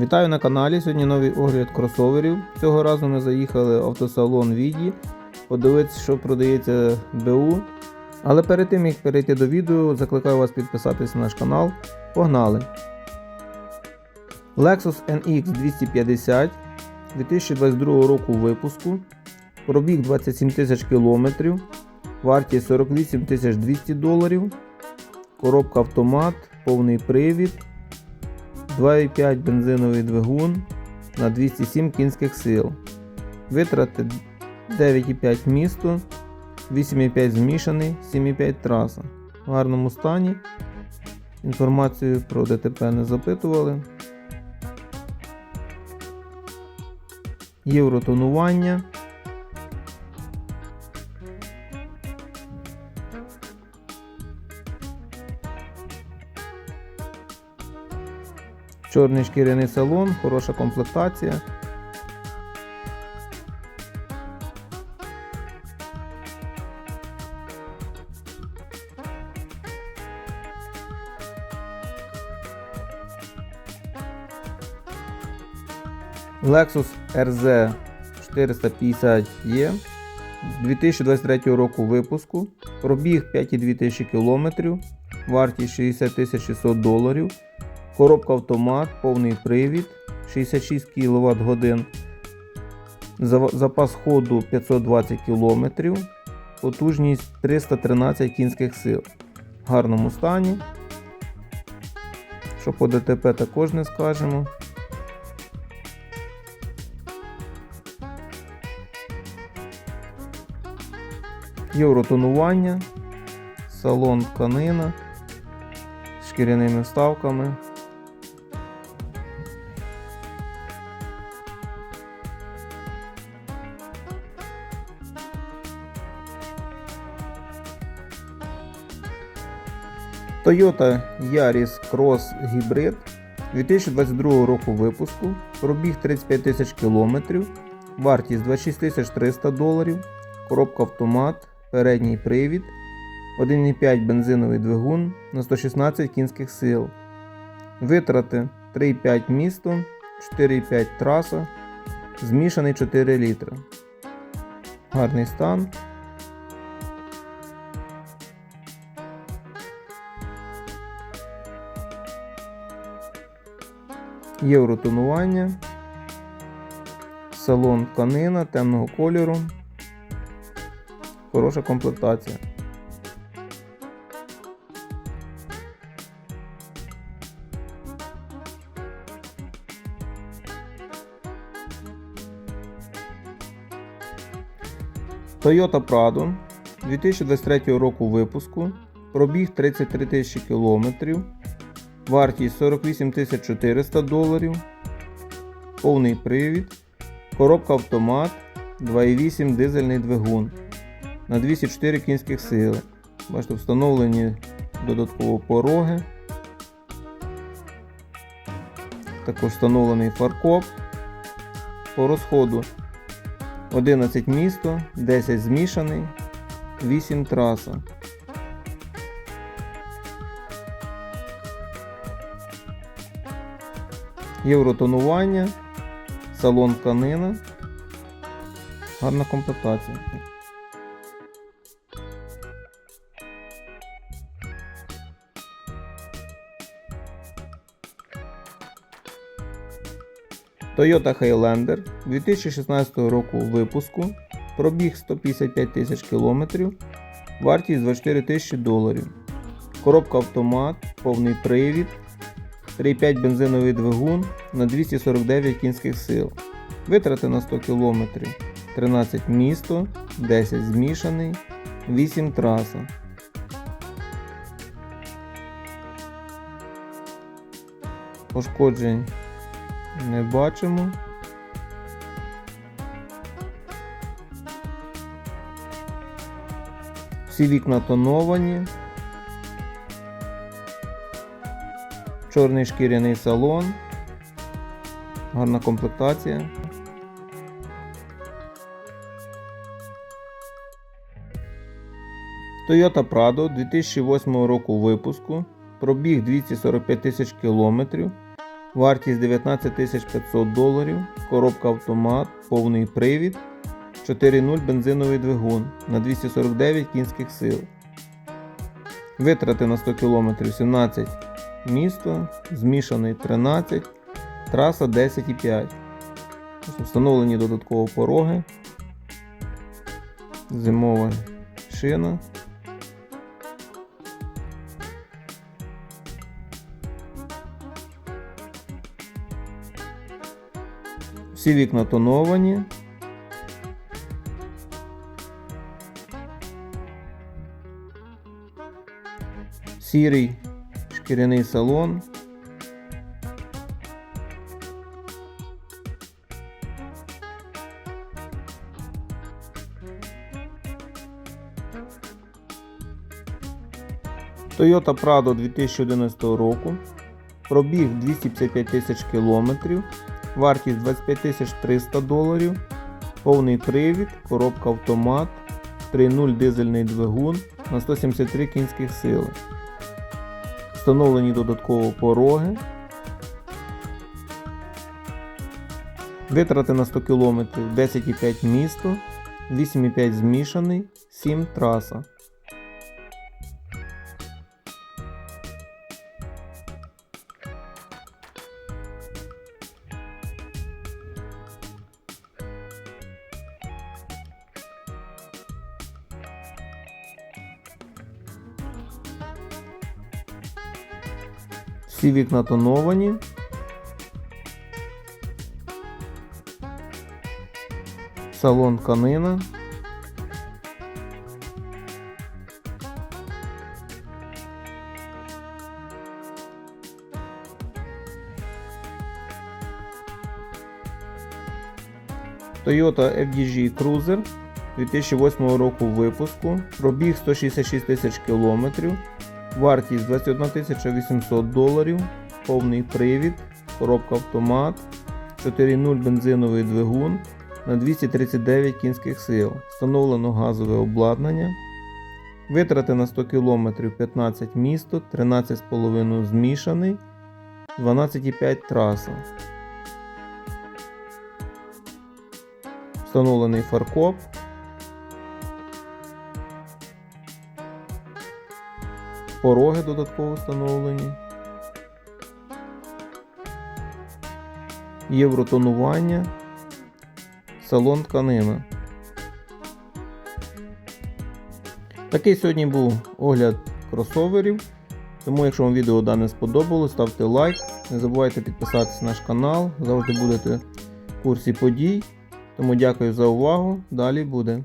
Вітаю на каналі. Сьогодні новий огляд кросоверів. Цього разу ми заїхали в автосалон Віді. Подивитися, що продається БУ. Але перед тим як перейти до відео, закликаю вас підписатись на наш канал. Погнали! Lexus NX 250 2022 року випуску. Пробіг 27 тисяч кілометрів. Вартість 48 тисяч 200 доларів. Коробка автомат, повний привід. 2,5 бензиновий двигун на 207 кінських сил. Витрати 9,5 місто, 8,5 змішаний, 7,5 траса. В гарному стані. Інформацію про ДТП не запитували. Євротонування. Чорний шкіряний салон, хороша комплектація. Lexus RZ 450E 2023 року випуску. Пробіг 5,2 тисячі кілометрів, вартість 60 600 доларів. Коробка автомат, повний привід, 66 кВт годин. Запас ходу 520 км, потужність 313 кінських сил. В гарному стані. Що по ДТП також не скажемо. Євротонування, салон тканина з шкіряними вставками. Toyota Yaris Cross Hybrid 2022 року випуску, пробіг 35 тисяч кілометрів, вартість 26 300 доларів, коробка автомат, передній привід, 1,5 бензиновий двигун на 116 кінських сил. Витрати 3,5 місто, 4,5 траса, змішаний 4 літри. Гарний стан. Євротонування, салон тканина темного кольору, хороша комплектація. Toyota Prado 2023 року випуску, пробіг 33 тисячі кілометрів. Вартість 48 400 доларів. Повний привід. Коробка автомат 2,8 дизельний двигун на 204 кінських сили. Бачите, встановлені додатково пороги. Також встановлений фаркоп. По розходу 11 місто, 10 змішаний, 8 траса. Євротонування, салон тканина, гарна комплектація. Toyota Highlander 2016 року випуску, пробіг 155 тисяч кілометрів, вартість 24 тисячі доларів. Коробка автомат, повний привід, 3,5 бензиновий двигун на 249 кінських сил. Витрати на 100 км. 13 місто, 10 змішаний, 8 траса. Пошкоджень не бачимо. Всі вікна тоновані. Чорний шкіряний салон, гарна комплектація. Toyota Prado 2008 року випуску, пробіг 245 тисяч кілометрів, Вартість 19 500 доларів, коробка автомат, повний привід, 4.0 бензиновий двигун на 249 кінських сил. Витрати на 100 км 17 місто, змішаний 13, траса 10,5. Встановлені додатково пороги, зимова шина. Всі вікна тоновані. Сірий шкіряний салон. Toyota Prado 2011 року. Пробіг 255 тисяч кілометрів. Вартість 25 тисяч 300 доларів. Повний привід, коробка автомат, 3.0 дизельний двигун на 173 кінських сили. Встановлені додатково пороги. Витрати на 100 км 10,5 місто, 8,5 змішаний, 7 траса. Всі вікна тоновані. Салон тканина. Toyota FDG Cruiser 2008 року випуску. Пробіг 166 тисяч кілометрів. Вартість 21 800 доларів, повний привід, коробка автомат, 4.0 бензиновий двигун на 239 кінських сил. Встановлено газове обладнання. Витрати на 100 км 15 місто, 13,5 змішаний, 12,5 траса. Встановлений фаркоп. Пороги додатково встановлені. Євротонування. Салон тканина. Такий сьогодні був огляд кросоверів. Тому, якщо вам відео дане сподобалось, ставте лайк. Не забувайте підписатися на наш канал, завжди будете в курсі подій. Тому дякую за увагу. Далі буде.